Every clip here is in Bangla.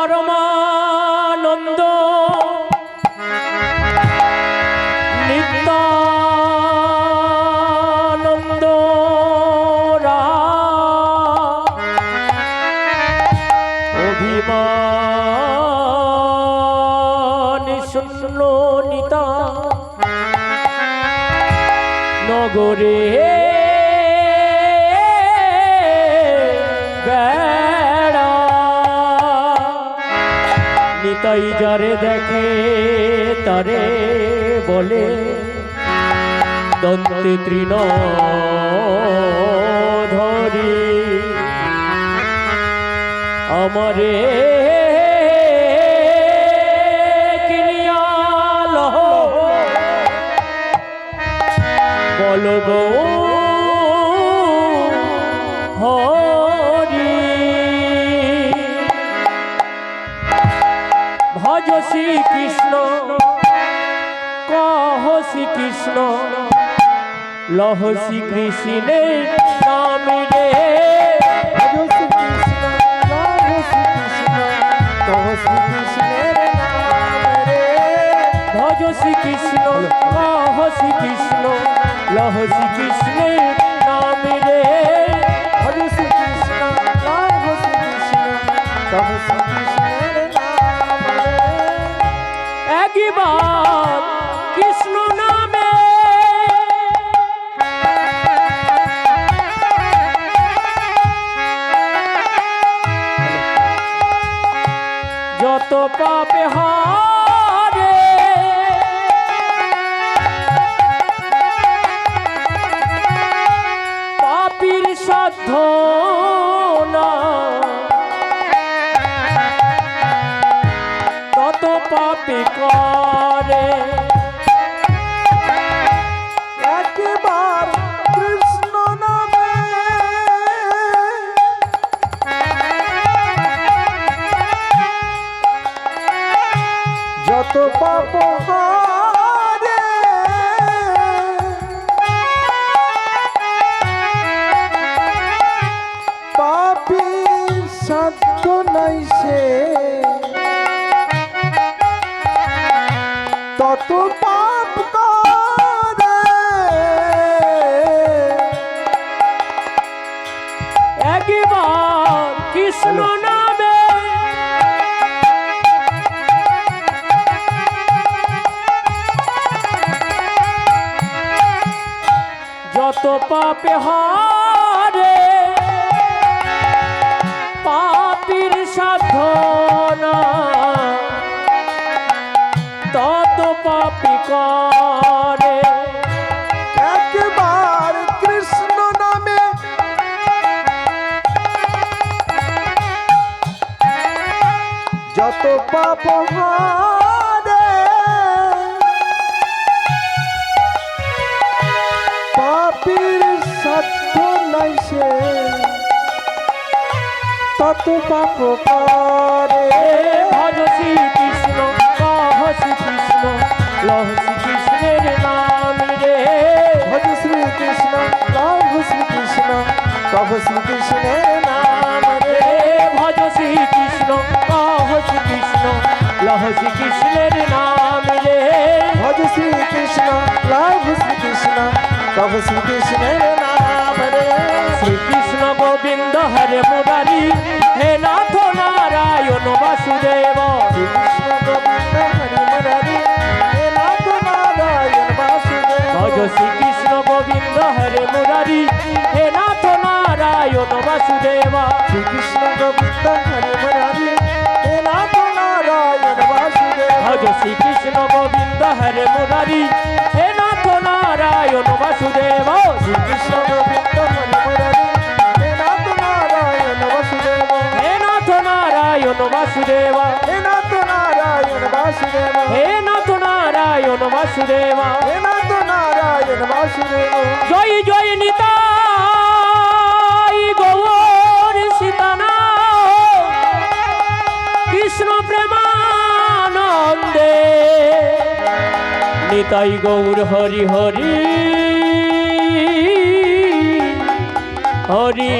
পরমানন্দ। নিত্যানন্দ নিতা। নগরে নিতাই যারে দেখে তারে বলে দন্তে তৃণ ধরি আমারে কিনিয়া লহ। বল গো শ্রীকৃষ্ণ কহ শ্রীকৃষ্ণ লহ শ্রীকৃষ্ণের নাম রে। ভজ শ্রীকৃষ্ণ লহ শ্রীকৃষ্ণ কহ শ্রীকৃষ্ণের ভজ শ্রীকৃষ্ণ কহ শ্রীকৃষ্ণ লহ শ্রীকৃষ্ণের নাম রে। ভজ শ্রীকৃষ্ণ লহ শ্রীকৃষ্ণ কহ একবার যত পাপ পাপি সাধ্য নাই সে। তত পাপে হারে। পাপীর সাধনা। তত পাপি করে। একবার কৃষ্ণ নামে যত পাপ হারে সাধ্য নাই সে তত পাপ করে। ভজ শ্রীকৃষ্ণ কহ শ্রীকৃষ্ণ লহ শ্রীকৃষ্ণের নাম রে। ভজ শ্রীকৃষ্ণ লভ শ্রীকৃষ্ণ কভ শ্রীকৃষ্ণের নাম রে। ভজ শ্রীকৃষ্ণ কহ শ্রীকৃষ্ণ লহ শ্রীকৃষ্ণের নাম শ্রীকৃষ্ণ লভ শ্রীকৃষ্ণ কভ শ্রীকৃষ্ণের নাম। রে শ্রীকৃষ্ণ গোবিন্দ হরে মুরারি হে নাথ নারায়ণ বাসুদেব। শ্রীকৃষ্ণ গোবিন্দ হরি মুরারি হে নাথ নারায়ণ বাসুদেব। ভজ শ্রীকৃষ্ণ গোবিন্দ হরে মুরারি হে নাথ নারায়ণ বাসুদেব। শ্রীকৃষ্ণ গোবিন্দ হরি মুরারি হে নাথ নারায়ণ বাসুদেব। ভজ শ্রীকৃষ্ণ গোবিন্দ হরে মুরারি। হে নাথ নারায়ণ বাসুদেব। শ্রীকৃষ্ণ গোবিন্দ হরি মুরারি। হে নাথ নারায়ণ বাসুদেব। হে নাথ নারায়ণ বাসুদেব। হে নাথ নারায়ণ বাসুদেব। হে নাথ নারায়ণ বাসুদেব। হে নাথ নারায়ণ বাসুদেব। জয় জয় নিতাই। নিতাই গৌর হরি হরি হরি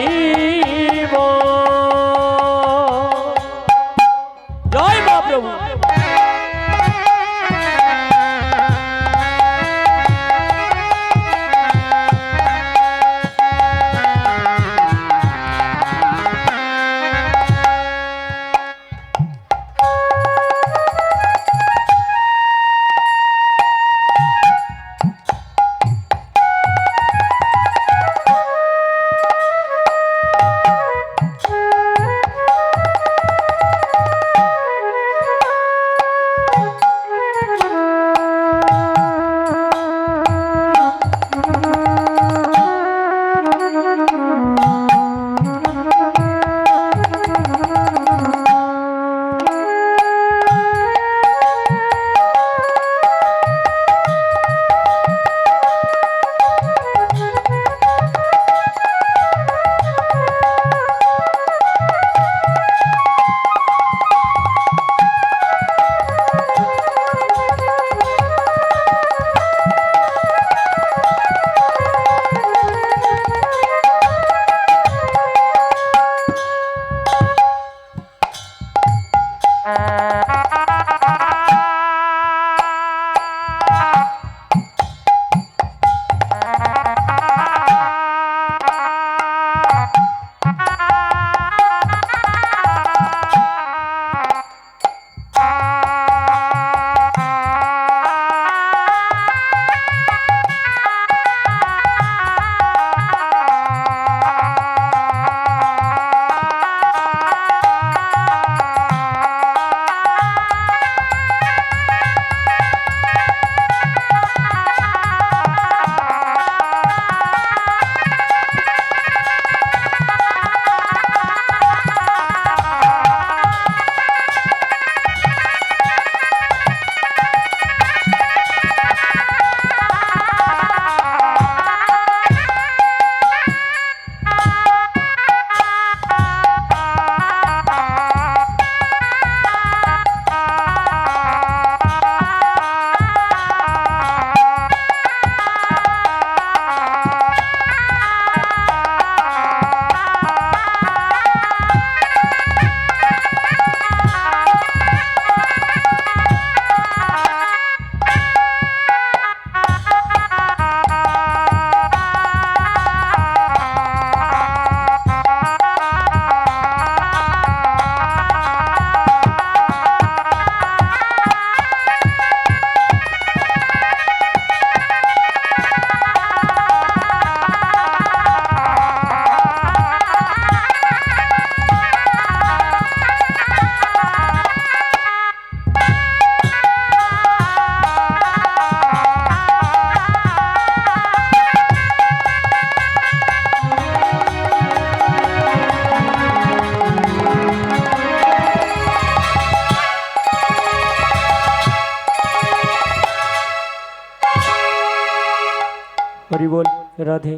হরি বল রাধে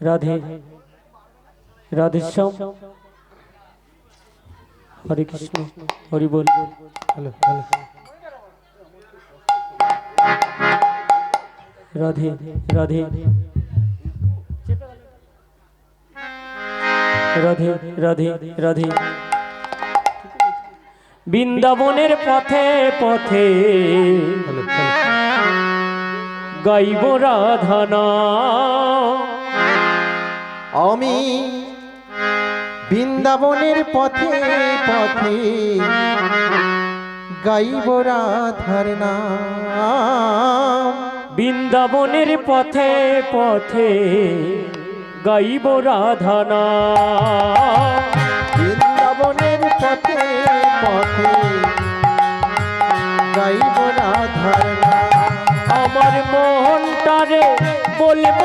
রাধে রাধে শ্যাম। হরে কৃষ্ণ হরি বল হ্যালো হ্যালো। রাধে রাধে। রাধে রাধে রাধে। বৃন্দাবনের পথে পথে। গাইব রাধানা। আমি বৃন্দাবনের পথে পথে গাইব রাধার নাম। বৃন্দাবনের পথে পথে গাইব রাধানা। গাইব